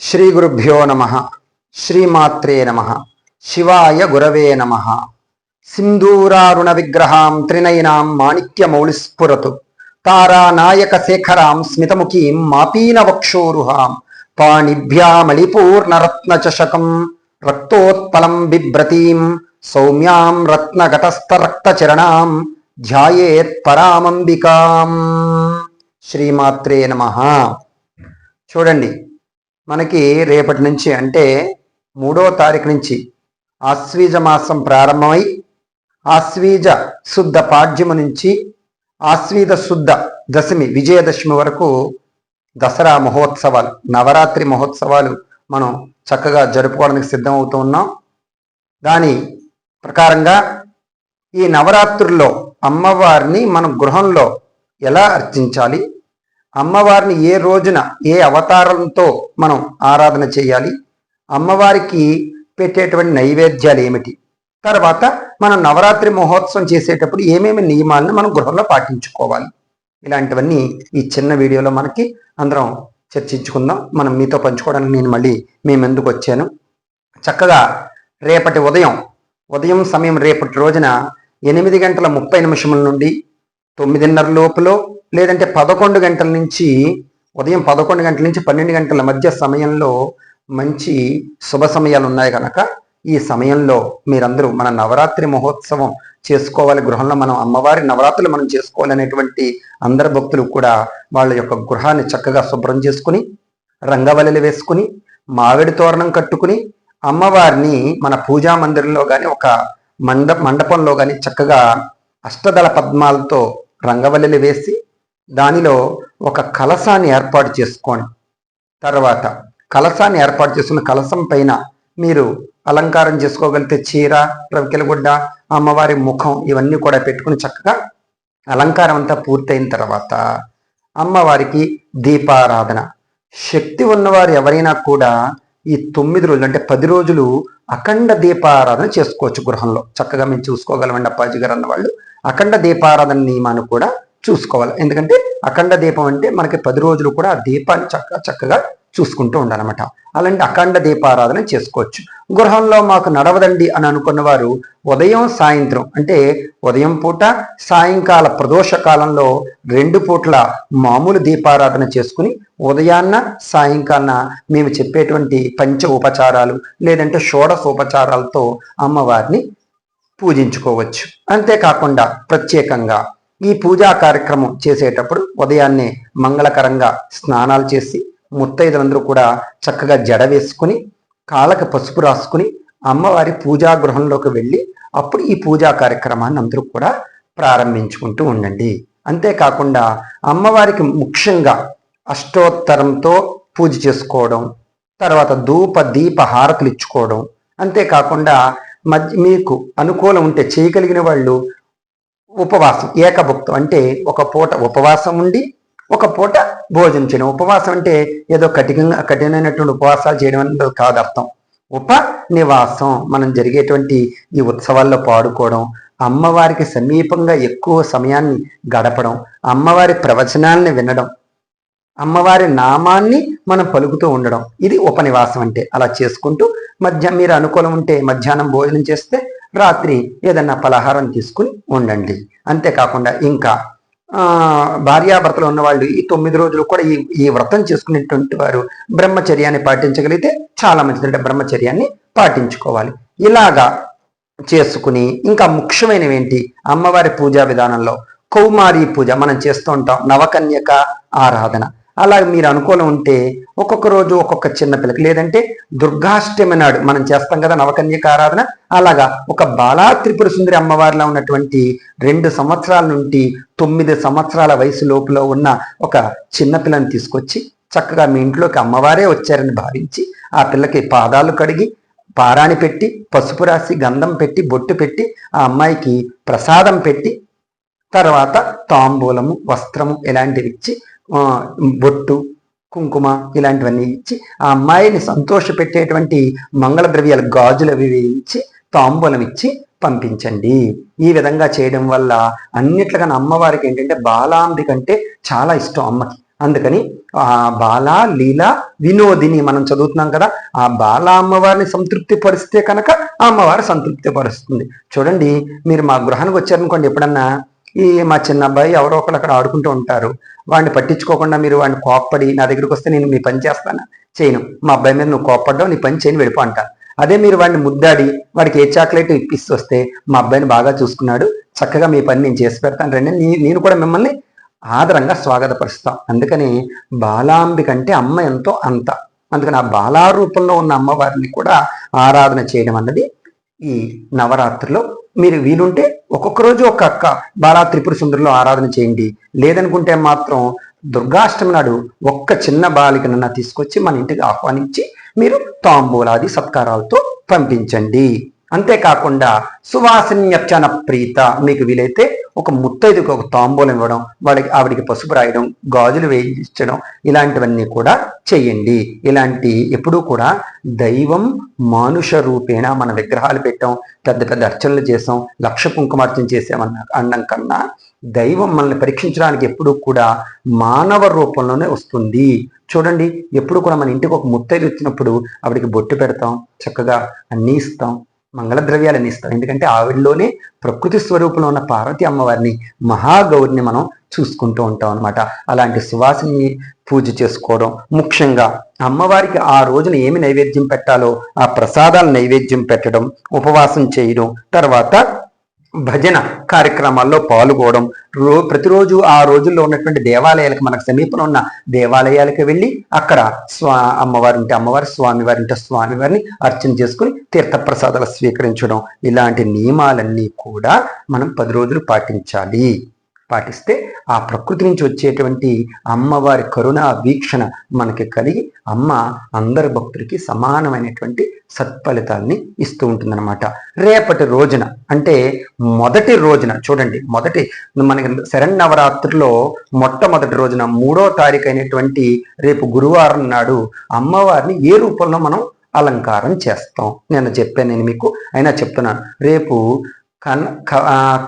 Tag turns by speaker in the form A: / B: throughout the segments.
A: శ్రీ గురుభ్యో నమ శ్రీమాత్రే నమ శివాయ గురవే నమ. సింధూరారుణ విగ్రహాం త్రినయనాం మాణిక్యమౌళిస్ఫురతు తారానాయక శేఖరాం స్మితముఖీం మాపీనవక్షోరుహాం పాణిభ్యామళిపూర్ణరత్నచషకం రక్తోత్పలం బిభ్రతీం సౌమ్యాం రత్నగతస్థరక్తచరణాం ధ్యాయేత్ పరామంబికాం. శ్రీమాత్రే నమ. చూడండి మనకి రేపటి నుంచి అంటే మూడో తారీఖు నుంచి ఆశ్వీజ మాసం ప్రారంభమై ఆశ్వీజ శుద్ధ పాడ్యము నుంచి ఆశ్వీజ శుద్ధ దశమి విజయదశమి వరకు దసరా మహోత్సవాలు నవరాత్రి మహోత్సవాలు మనం చక్కగా జరుపుకోవడానికి సిద్ధమవుతూ ఉన్నాం. దాని ప్రకారంగా ఈ నవరాత్రుల్లో అమ్మవారిని మన గృహంలో ఎలా అర్చించాలి? అమ్మవారిని ఏ రోజున ఏ అవతారంతో మనం ఆరాధన చేయాలి? అమ్మవారికి పెట్టేటువంటి నైవేద్యాలు ఏమిటి? తర్వాత మనం నవరాత్రి మహోత్సవం చేసేటప్పుడు ఏమేమి నియమాలను మనం గృహంలో పాటించుకోవాలి? ఇలాంటివన్నీ ఈ చిన్న వీడియోలో మనకి అందరం చర్చించుకుందాం. మనం మీతో పంచుకోవడానికి నేను మళ్ళీ మేము ఎందుకు వచ్చాను? చక్కగా రేపటి ఉదయం ఉదయం సమయం రేపటి రోజున ఎనిమిది గంటల ముప్పై నిమిషముల నుండి తొమ్మిదిన్నర లోపులో లేదంటే పదకొండు గంటల నుంచి ఉదయం పదకొండు గంటల నుంచి పన్నెండు గంటల మధ్య సమయంలో మంచి శుభ సమయాలు ఉన్నాయి కనుక ఈ సమయంలో మీరందరూ మన నవరాత్రి మహోత్సవం చేసుకోవాలి. గృహంలో మనం అమ్మవారి నవరాత్రులు మనం చేసుకోవాలనేటువంటి అందరు భక్తులు కూడా వాళ్ళ యొక్క గృహాన్ని చక్కగా శుభ్రం చేసుకుని రంగవల్లెలు వేసుకుని మామిడి తోరణం కట్టుకుని అమ్మవారిని మన పూజా మందిరంలో కానీ ఒక మండ మండపంలో కానీ చక్కగా అష్టదళ పద్మాలతో రంగవల్లిని వేసి దానిలో ఒక కలసాన్ని ఏర్పాటు చేసుకోండి. తర్వాత కలసాన్ని ఏర్పాటు చేసుకున్న కలసం పైన మీరు అలంకారం చేసుకోగలిగితే చీర రవికెలగుడ్డ అమ్మవారి ముఖం ఇవన్నీ కూడా పెట్టుకుని చక్కగా అలంకారం అంతా పూర్తయిన తర్వాత అమ్మవారికి దీపారాధన. శక్తి ఉన్నవారు ఎవరైనా కూడా ఈ తొమ్మిది రోజులు అంటే పది రోజులు అఖండ దీపారాధన చేసుకోవచ్చు గృహంలో. చక్కగా మేము చూసుకోగలమండి అప్పాజీ గారు అన్న వాళ్ళు అఖండ దీపారాధన నియమాన్ని కూడా చూసుకోవాలి. ఎందుకంటే అఖండ దీపం అంటే మనకి పది రోజులు కూడా ఆ దీపాన్ని చక్కగా చక్కగా చూసుకుంటూ ఉండాలన్నమాట. అలాంటి అఖండ దీపారాధన చేసుకోవచ్చు. గృహంలో మాకు నడవదండి అని అనుకున్న వారు ఉదయం సాయంత్రం అంటే ఉదయం పూట సాయంకాల ప్రదోష కాలంలో రెండు పూట్ల మామూలు దీపారాధన చేసుకుని ఉదయాన్న సాయంకాలన మేము చెప్పేటువంటి పంచ ఉపచారాలు లేదంటే షోడశ ఉపచారాలతో అమ్మవారిని పూజించుకోవచ్చు. అంతేకాకుండా ప్రత్యేకంగా ఈ పూజా కార్యక్రమం చేసేటప్పుడు ఉదయాన్నే మంగళకరంగా స్నానాలు చేసి ముత్తైదులందరూ కూడా చక్కగా జడ వేసుకుని కాళ్ళకి పసుపు రాసుకుని అమ్మవారి పూజా గృహంలోకి వెళ్ళి అప్పుడు ఈ పూజా కార్యక్రమాన్ని అందరూ కూడా ప్రారంభించుకుంటూ ఉండండి. అంతేకాకుండా అమ్మవారికి ముఖ్యంగా అష్టోత్తరంతో పూజ చేసుకోవడం తర్వాత ధూప దీప హారతులు ఇచ్చుకోవడం అంతేకాకుండా మధ్య మీకు అనుకూలం ఉంటే చేయగలిగిన వాళ్ళు ఉపవాసం ఏకభుక్తం అంటే ఒక పూట ఉపవాసం ఉండి ఒక పూట భోజనం చేయడం. ఉపవాసం అంటే ఏదో కఠినంగా కఠినమైనటువంటి ఉపవాసాలు చేయడం అనేది కాదు అర్థం. ఉప నివాసం మనం జరిగేటువంటి ఈ ఉత్సవాల్లో పాడుకోవడం అమ్మవారికి సమీపంగా ఎక్కువ సమయాన్ని గడపడం అమ్మవారి ప్రవచనాల్ని వినడం అమ్మవారి నామాన్ని మనం పలుకుతూ ఉండడం ఇది ఉపనివాసం అంటే. అలా చేసుకుంటూ మధ్య మీరు అనుకూలం ఉంటే మధ్యాహ్నం భోజనం చేస్తే రాత్రి ఏదన్నా పలహారం తీసుకుని ఉండండి. అంతేకాకుండా ఇంకా భార్యాభర్తలు ఉన్నవాళ్ళు ఈ తొమ్మిది రోజులు కూడా ఈ ఈ వ్రతం చేసుకునేటువంటి వారు బ్రహ్మచర్యాన్ని పాటించగలిగితే చాలా మంచిది అంటే బ్రహ్మచర్యాన్ని పాటించుకోవాలి. ఇలాగా చేసుకుని ఇంకా ముఖ్యమైనవి ఏంటి? అమ్మవారి పూజా విధానంలో కౌమారి పూజ మనం చేస్తూ ఉంటాం. నవకన్యక ఆరాధన. అలా మీరు అనుకూలం ఉంటే ఒక్కొక్క రోజు ఒక్కొక్క చిన్న పిల్లకి లేదంటే దుర్గాష్టమి నాడు మనం చేస్తాం కదా నవకన్యక ఆరాధన అలాగా ఒక బాలా త్రిపుర సుందరి అమ్మవారిలో ఉన్నటువంటి రెండు సంవత్సరాల నుండి తొమ్మిది సంవత్సరాల వయసు లోపల ఉన్న ఒక చిన్న పిల్లని తీసుకొచ్చి చక్కగా మీ ఇంట్లోకి అమ్మవారే వచ్చారని భావించి ఆ పిల్లకి పాదాలు కడిగి పారాణి పెట్టి పసుపు రాసి గంధం పెట్టి బొట్టు పెట్టి ఆ అమ్మాయికి ప్రసాదం పెట్టి తర్వాత తాంబూలము వస్త్రము ఇలాంటివి ఇచ్చి బొట్టు కుంకుమ ఇలాంటివన్నీ ఇచ్చి ఆ అమ్మాయిని సంతోష పెట్టేటువంటి మంగళ ద్రవ్యాలు గాజులు అవి వేయించి తాంబూలం ఇచ్చి పంపించండి. ఈ విధంగా చేయడం వల్ల అన్నిట్లుగా అమ్మవారికి ఏంటంటే బాలాంబి కంటే చాలా ఇష్టం అమ్మకి. అందుకని ఆ బాల లీల వినోదిని మనం చదువుతున్నాం కదా ఆ బాల అమ్మవారిని సంతృప్తి పరిస్తే కనుక ఆ అమ్మవారు సంతృప్తి పరుస్తుంది. చూడండి మీరు మా గృహానికి వచ్చారనుకోండి ఎప్పుడన్నా ఈ మా చిన్న అబ్బాయి ఎవరో ఒకరు అక్కడ ఆడుకుంటూ ఉంటారు. వాడిని పట్టించుకోకుండా మీరు వాడిని కోప్పడి నా దగ్గరికి వస్తే నేను మీ పని చేస్తాను. చేయను. మా అబ్బాయి మీద నువ్వు కోప్పడ్డావు నీ పని చేయని వెళ్ళిపో అంటాను అదే మీరు వాడిని ముద్దాడి వాడికి ఏ చాక్లెట్ ఇప్పిస్తూ వస్తే మా అబ్బాయిని బాగా చూసుకున్నాడు. చక్కగా మీ పని నేను చేసి పెడతాను రండి. నేను కూడా మిమ్మల్ని ఆదరంగా స్వాగతపరుస్తాం. అందుకని బాలాంబి కంటే అమ్మ ఎంతో అంత. అందుకని ఆ బాలారూపంలో ఉన్న అమ్మవారిని కూడా ఆరాధన చేయడం అన్నది ఈ నవరాత్రిలో మీరు వీలుంటే ఒక్కొక్క రోజు ఒక్కొక్క బాలా త్రిపుర సుందరిలో ఆరాధన చేయండి. లేదనుకుంటే మాత్రం దుర్గాష్టమి నాడు ఒక్క చిన్న బాలికనన్నా తీసుకొచ్చి మన ఇంటికి ఆహ్వానించి మీరు తాంబూలాది సత్కారాలతో పంపించండి. అంతేకాకుండా సువాసన్యచన ప్రీత మీకు వీలైతే ఒక ముత్తైదుకు ఒక తాంబూలం ఇవ్వడం వాడికి ఆవిడికి పసుపు రాయడం గాజులు వేయించడం ఇలాంటివన్నీ కూడా చేయండి. ఇలాంటి ఎప్పుడూ కూడా దైవం మానుష రూపేణ మన విగ్రహాలు పెట్టాం పెద్ద పెద్ద అర్చనలు చేసాం లక్ష కుంకుమార్చన చేసామన్న అన్నం కన్నా దైవం మనల్ని పరీక్షించడానికి ఎప్పుడూ కూడా మానవ రూపంలోనే వస్తుంది. చూడండి ఎప్పుడు కూడా మన ఇంటికి ఒక ముత్తైదు వచ్చినప్పుడు ఆవిడికి బొట్టు పెడతాం చక్కగా అన్నీ ఇస్తాం. మంగళ ద్రవ్యాలని ఇస్తాం ఎందుకంటే ఆవిడలోనే ప్రకృతి స్వరూపంలో ఉన్న పార్వతి అమ్మవారిని మహాగౌరిని మనం చూసుకుంటూ ఉంటాం అనమాట అలాంటి సువాసిని పూజ చేసుకోవడం ముఖ్యంగా అమ్మవారికి ఆ రోజున ఏమి నైవేద్యం పెట్టాలో ఆ ప్రసాదాలు నైవేద్యం పెట్టడం ఉపవాసం చేయడం తర్వాత భజన కార్యక్రమాల్లో పాల్గొవడం రో ప్రతిరోజు ఆ రోజుల్లో ఉన్నటువంటి దేవాలయాలకు మనకు సమీపంలో ఉన్న దేవాలయాలకు వెళ్ళి అక్కడ స్వా అమ్మవారి ఉంటే అమ్మవారి స్వామివారి ఉంటే స్వామివారిని అర్చన చేసుకుని తీర్థప్రసాదాలు స్వీకరించడం. ఇలాంటి నియమాలన్నీ కూడా మనం పది రోజులు పాటించాలి. పాటిస్తే ఆ ప్రకృతి నుంచి వచ్చేటువంటి అమ్మవారి కరుణ వీక్షణ మనకి కలిగి అమ్మ అందరి భక్తులకి సమానమైనటువంటి సత్ఫలితాల్ని ఇస్తూ ఉంటుందన్నమాట. రేపటి రోజున అంటే మొదటి రోజున చూడండి మొదటి మనకి శరన్నవరాత్రిలో మొట్టమొదటి రోజున మూడో తారీఖు అయినటువంటి రేపు గురువారం నాడు అమ్మవారిని ఏ రూపంలో మనం అలంకారం చేస్తాం? నేను చెప్పాను నేను మీకు అయినా చెప్తున్నాను. రేపు కన్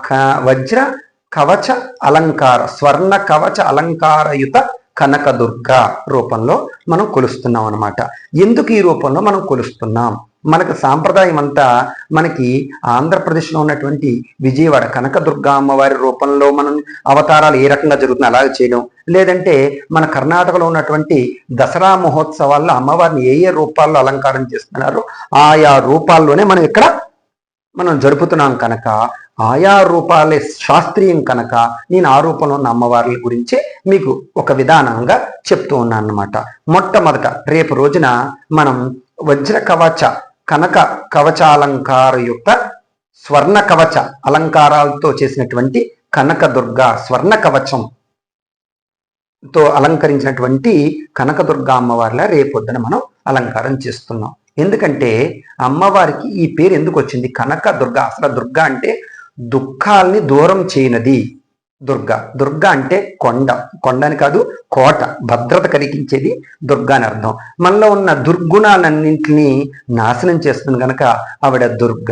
A: క- వజ్ర కవచ అలంకార స్వర్ణ కవచ అలంకారయుత కనకదుర్గ రూపంలో మనం కొలుస్తున్నాం అనమాట ఎందుకు ఈ రూపంలో మనం కొలుస్తున్నాం? మనకు సాంప్రదాయం అంతా మనకి ఆంధ్రప్రదేశ్లో ఉన్నటువంటి విజయవాడ కనకదుర్గ అమ్మవారి రూపంలో మనం అవతారాలు ఏ రకంగా జరుగుతుంది అలాగే చేయడం లేదంటే మన కర్ణాటకలో ఉన్నటువంటి దసరా మహోత్సవాల్లో అమ్మవారిని ఏ ఏ రూపాల్లో అలంకారం చేస్తున్నారో ఆయా రూపాల్లోనే మనం ఇక్కడ మనం జరుపుతున్నాం కనుక ఆయా రూపాలే శాస్త్రీయం కనుక నేను ఆ రూపంలో ఉన్న అమ్మవార్ల గురించి మీకు ఒక విధానంగా చెప్తూ ఉన్నాను అనమాట మొట్టమొదట రేపు రోజున మనం వజ్ర కవచ కనక కవచాలంకారయుక్త స్వర్ణ కవచ అలంకారాలతో చేసినటువంటి కనకదుర్గ స్వర్ణ కవచం తో అలంకరించినటువంటి కనకదుర్గ అమ్మవారిలా రేపొద్దున మనం అలంకారం చేస్తున్నాం. ఎందుకంటే అమ్మవారికి ఈ పేరు ఎందుకు వచ్చింది? కనక దుర్గ అసలు దుర్గ అంటే దుఃఖాల్ని దూరం చేయనది. దుర్గ. దుర్గ అంటే కొండ. కొండని కాదు కోట. భద్రత కలిగించేది దుర్గ అని అర్థం. మనలో ఉన్న దుర్గుణాలన్నింటినీ నాశనం చేస్తుంది కనుక ఆవిడ దుర్గ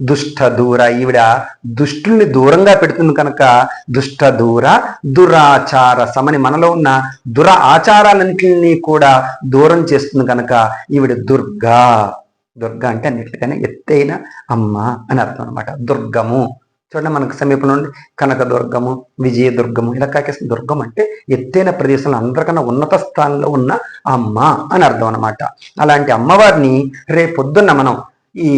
A: దుష్ట దూర. ఈవిడ దుష్టుల్ని దూరంగా పెడుతుంది కనుక దుష్ట దూర దురాచార సమని మనలో ఉన్న దుర ఆచారాలన్నింటినీ కూడా దూరం చేస్తుంది కనుక ఈవిడ దుర్గా. దుర్గ అంటే అన్నిటికన్నా ఎత్తైన అమ్మ అని అర్థం అనమాట దుర్గము. చూడండి మనకు సమీపంలో కనకదుర్గము విజయదుర్గము ఇలా కాకేసిన దుర్గం అంటే ఎత్తైన ప్రదేశంలో అందరికన్నా ఉన్నత స్థానంలో ఉన్న అమ్మ అని అర్థం అనమాట అలాంటి అమ్మవారిని రేపొద్దున్న మనం ఈ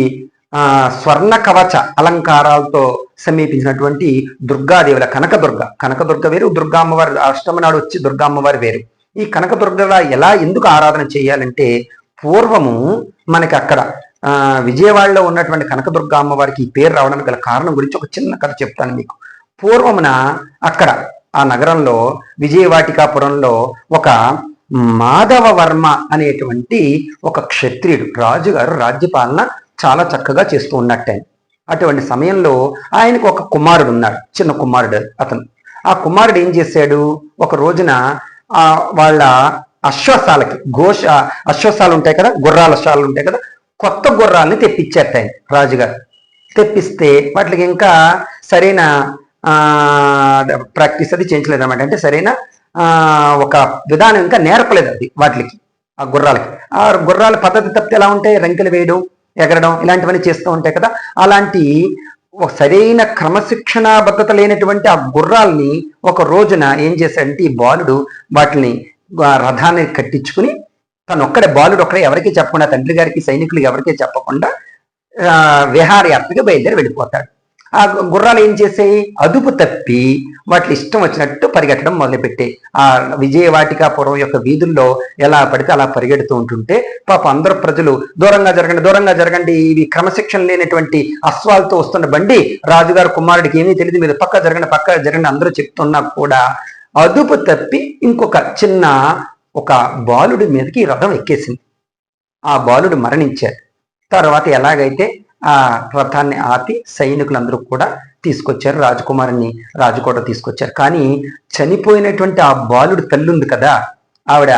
A: ఆ స్వర్ణ కవచ అలంకారాలతో సమీపించినటువంటి దుర్గాదేవుల కనకదుర్గ. కనకదుర్గ వేరు దుర్గా అమ్మవారి అష్టమి నాడు వచ్చి దుర్గా అమ్మవారి వేరు. ఈ కనకదుర్గలా ఎలా ఎందుకు ఆరాధన చేయాలంటే పూర్వము మనకి అక్కడ విజయవాడలో ఉన్నటువంటి కనకదుర్గ అమ్మవారికి ఈ పేరు రావడానికి గల కారణం గురించి ఒక చిన్న కథ చెప్తాను మీకు. పూర్వమున అక్కడ ఆ నగరంలో విజయవాటికాపురంలో ఒక మాధవ వర్మ అనేటువంటి ఒక క్షత్రియుడు రాజుగారు రాజ్యపాలన చాలా చక్కగా చేస్తూ ఉన్నట్టు అటువంటి సమయంలో ఆయనకు ఒక కుమారుడు ఉన్నాడు చిన్న కుమారుడు అతను. ఆ కుమారుడు ఏం చేశాడు? ఒక రోజున ఆ వాళ్ళ అశ్వశాలకి ఘోష అశ్వశాలు ఉంటాయి కదా గుర్రాల శాలు ఉంటాయి కదా కొత్త గుర్రాలని తెప్పించేస్తాయి రాజుగారు. తెప్పిస్తే వాటికి ఇంకా సరైన ప్రాక్టీస్ అది చేయించలేదు అనమాట అంటే సరైన ఒక విధానం ఇంకా నేర్పలేదు అది వాటికి ఆ గుర్రాలకి. ఆ గుర్రాల పద్ధతి తప్పితే ఎలా ఉంటాయి? రంకెలు వేయడం ఎగరడం ఇలాంటివన్నీ చేస్తూ ఉంటాయి కదా. అలాంటి ఒక సరైన క్రమశిక్షణాబద్ధత లేనటువంటి ఆ గుర్రాల్ని ఒక రోజున ఏం చేశాడంటే ఈ బాలుడు వాటిని రథాన్ని కట్టించుకుని తను ఒక్కడే బాలుడు ఒక్కడే ఎవరికీ చెప్పకుండా తండ్రి గారికి సైనికులు ఎవరికీ చెప్పకుండా విహారయాత్రగా బయలుదేరి వెళ్ళిపోతాడు. ఆ గుర్రాలు ఏం చేసాయి? అదుపు తప్పి వాటి ఇష్టం వచ్చినట్టు పరిగెట్టడం మొదలుపెట్టాయి. ఆ విజయవాటికాపురం యొక్క వీధుల్లో ఎలా పడితే అలా పరిగెడుతూ ఉంటుంటే పాప అందరూ ప్రజలు దూరంగా జరగండి దూరంగా జరగండి ఇవి క్రమశిక్షణ లేనటువంటి అశ్వాలతో వస్తున్న బండి రాజుగారు కుమారుడికి ఏమీ తెలియదు మీరు పక్క జరగండి పక్క జరగండి అందరూ చెప్తున్నా కూడా అదుపు తప్పి ఇంకొక చిన్న ఒక బాలుడి మీదకి రథం ఎక్కేసింది. ఆ బాలుడు మరణించాడు. తర్వాత ఎలాగైతే ఆ రథాన్ని ఆపి సైనికులందరూ కూడా తీసుకొచ్చారు రాజకుమారుని రాజకోట తీసుకొచ్చారు. కానీ చనిపోయినటువంటి ఆ బాలుడు తల్లి ఉంది కదా ఆవిడ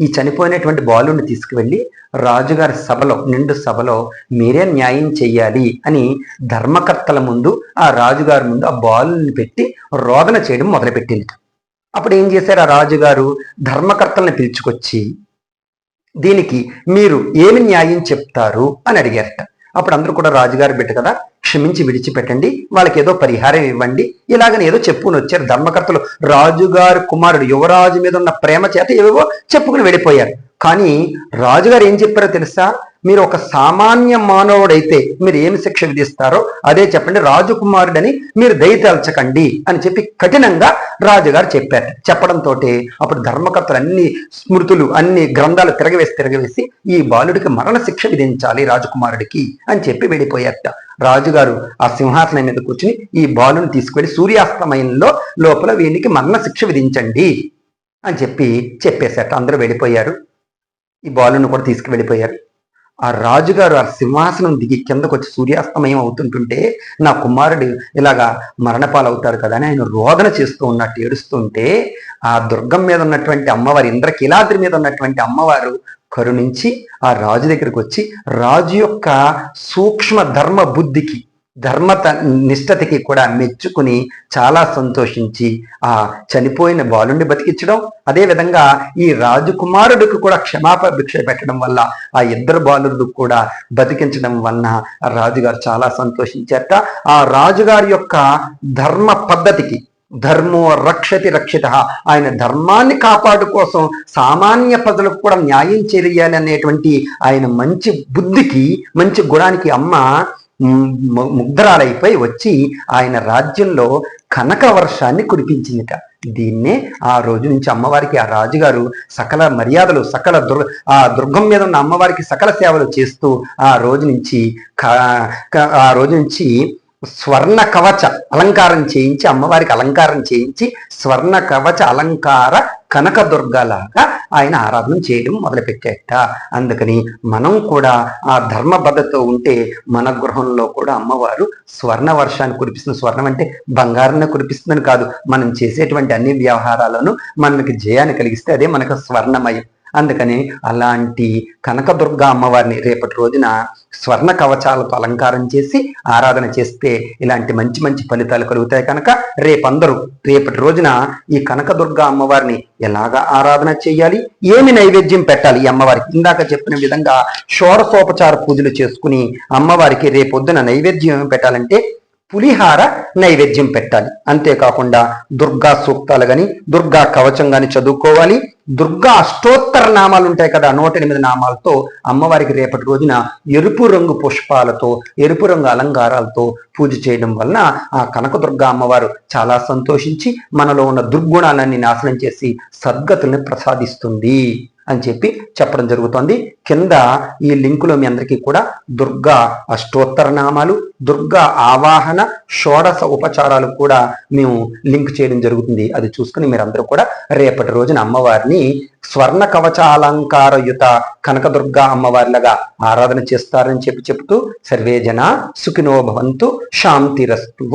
A: ఈ చనిపోయినటువంటి బాలుడిని తీసుకువెళ్ళి రాజుగారి సభలో నిండు సభలో మీరే న్యాయం చెయ్యాలి అని ధర్మకర్తల ముందు ఆ రాజుగారి ముందు ఆ బాలుని పెట్టి రోదన చేయడం మొదలుపెట్టింది. అప్పుడు ఏం చేశారు? ఆ రాజుగారు ధర్మకర్తల్ని పిలుచుకొచ్చి దీనికి మీరు ఏమి న్యాయం చెప్తారు? అని అడిగారట. అప్పుడు అందరూ కూడా రాజుగారు బిడ్డ కదా క్షమించి విడిచిపెట్టండి వాళ్ళకి ఏదో పరిహారం ఇవ్వండి ఇలాగని ఏదో చెప్పుకుని వచ్చారు. ధర్మకర్తలు రాజుగారు కుమారుడు యువరాజు మీద ఉన్న ప్రేమ చేత ఏవేవో చెప్పుకుని వెళ్ళిపోయారు. కానీ రాజుగారు ఏం చెప్పారో తెలుసా? మీరు ఒక సామాన్య మానవుడైతే మీరు ఏమి శిక్ష విధిస్తారో అదే చెప్పండి రాజకుమారుడని మీరు దయతలచకండి అని చెప్పి కఠినంగా రాజుగారు చెప్పారు. చెప్పడంతో అప్పుడు ధర్మకర్తలు అన్ని స్మృతులు అన్ని గ్రంథాలు తిరగవేసి తిరగవేసి ఈ బాలుడికి మరణ శిక్ష విధించాలి రాజకుమారుడికి అని చెప్పి వెళ్ళిపోయారట. రాజుగారు ఆ సింహాసనం మీద కూర్చుని ఈ బాలుని తీసుకువెళ్ళి సూర్యాస్తమయంలో లోపల వీనికి మరణ శిక్ష విధించండి అని చెప్పి చెప్పేశారట. అందరూ వెళ్ళిపోయారు. ఈ బాలుని కూడా తీసుకువెళ్ళిపోయారు. ఆ రాజుగారు ఆ సింహాసనం దిగి కిందకు వచ్చి సూర్యాస్తమయం అవుతుంటుంటే నా కుమారుడు ఇలాగా మరణపాలవుతారు కదా అని ఆయన రోదన చేస్తూ ఉన్నట్టు ఏడుస్తుంటే ఆ దుర్గం మీద ఉన్నటువంటి అమ్మవారు ఇంద్రకిలాద్రి మీద ఉన్నటువంటి అమ్మవారు కరుణించి ఆ రాజు దగ్గరికి వచ్చి రాజు యొక్క సూక్ష్మ ధర్మ బుద్ధికి ధర్మత నిష్టతకి కూడా మెచ్చుకుని చాలా సంతోషించి ఆ చనిపోయిన బాలుని బతికించడం అదే విధంగా ఈ రాజకుమారుడికి కూడా క్షమాపణ భిక్ష పెట్టడం వల్ల ఆ ఇద్దరు బాలుడు కూడా బతికించడం వలన రాజుగారు చాలా సంతోషించారట. ఆ రాజుగారి యొక్క ధర్మ పద్ధతికి ధర్మో రక్షతి రక్షిత ఆయన ధర్మాన్ని కాపాడు కోసం సామాన్య ప్రజలకు కూడా న్యాయం చేయాలి అనేటువంటి ఆయన మంచి బుద్ధికి మంచి గుణానికి అమ్మ ముగ్ధరాలైపై వచ్చి ఆయన రాజ్యంలో కనక వర్షాన్ని కురిపించిందిట. దీన్నే ఆ రోజు నుంచి అమ్మవారికి ఆ రాజుగారు సకల మర్యాదలు సకల దుర్ ఆ దుర్గం మీద ఉన్న అమ్మవారికి సకల సేవలు చేస్తూ ఆ రోజు నుంచి ఆ రోజు నుంచి స్వర్ణ కవచ అలంకారం చేయించి అమ్మవారికి అలంకారం చేయించి స్వర్ణ కవచ అలంకార కనకదుర్గలాగా ఆయన ఆరాధన చేయడం మొదలుపెట్టాట అందుకని మనం కూడా ఆ ధర్మబద్ధతో ఉంటే మన గృహంలో కూడా అమ్మవారు స్వర్ణ వర్షాన్ని కురిపిస్తుంది. స్వర్ణం అంటే బంగారాన్ని కురిపిస్తుందని కాదు. మనం చేసేటువంటి అన్ని వ్యవహారాలను మనకి జయాన్ని కలిగిస్తే అదే మనకు స్వర్ణమయం. అందుకని అలాంటి కనకదుర్గ అమ్మవారిని రేపటి రోజున స్వర్ణ కవచాలతో అలంకారం చేసి ఆరాధన చేస్తే ఇలాంటి మంచి మంచి ఫలితాలు కలుగుతాయి కనుక రేపందరూ రేపటి రోజున ఈ కనకదుర్గ అమ్మవారిని ఎలాగా ఆరాధన చేయాలి? ఏమి నైవేద్యం పెట్టాలి? ఈ అమ్మవారికి ఇందాక చెప్పిన విధంగా షోరసోపచార పూజలు చేసుకుని అమ్మవారికి రేపొద్దున నైవేద్యం ఏమి పెట్టాలంటే పులిహార నైవేద్యం పెట్టాలి. అంతేకాకుండా దుర్గా సూక్తాలు గాని దుర్గా కవచం గాని చదువుకోవాలి. దుర్గా అష్టోత్తర నామాలు ఉంటాయి కదా నూట ఎనిమిది నామాలతో అమ్మవారికి రేపటి రోజున ఎరుపు రంగు పుష్పాలతో ఎరుపు రంగు అలంకారాలతో పూజ చేయడం వలన ఆ కనకదుర్గ అమ్మవారు చాలా సంతోషించి మనలో ఉన్న దుర్గుణాలన్నీ నాశనం చేసి సద్గతుల్ని ప్రసాదిస్తుంది. అని చెప్పి చెప్పడం జరుగుతోంది. కింద ఈ లింకులో మీ అందరికీ కూడా దుర్గా అష్టోత్తర నామాలు దుర్గా ఆవాహన షోడశ ఉపచారాలు కూడా మేము లింక్ చేయడం జరుగుతుంది. అది చూసుకుని మీరందరూ కూడా రేపటి రోజున అమ్మవారిని స్వర్ణ కవచాలంకారయుత కనకదుర్గ అమ్మవారిలాగా ఆరాధన చేస్తారని చెప్పి చెప్తూ సర్వేజన సుఖినో భవంతు శాంతిరస్తు.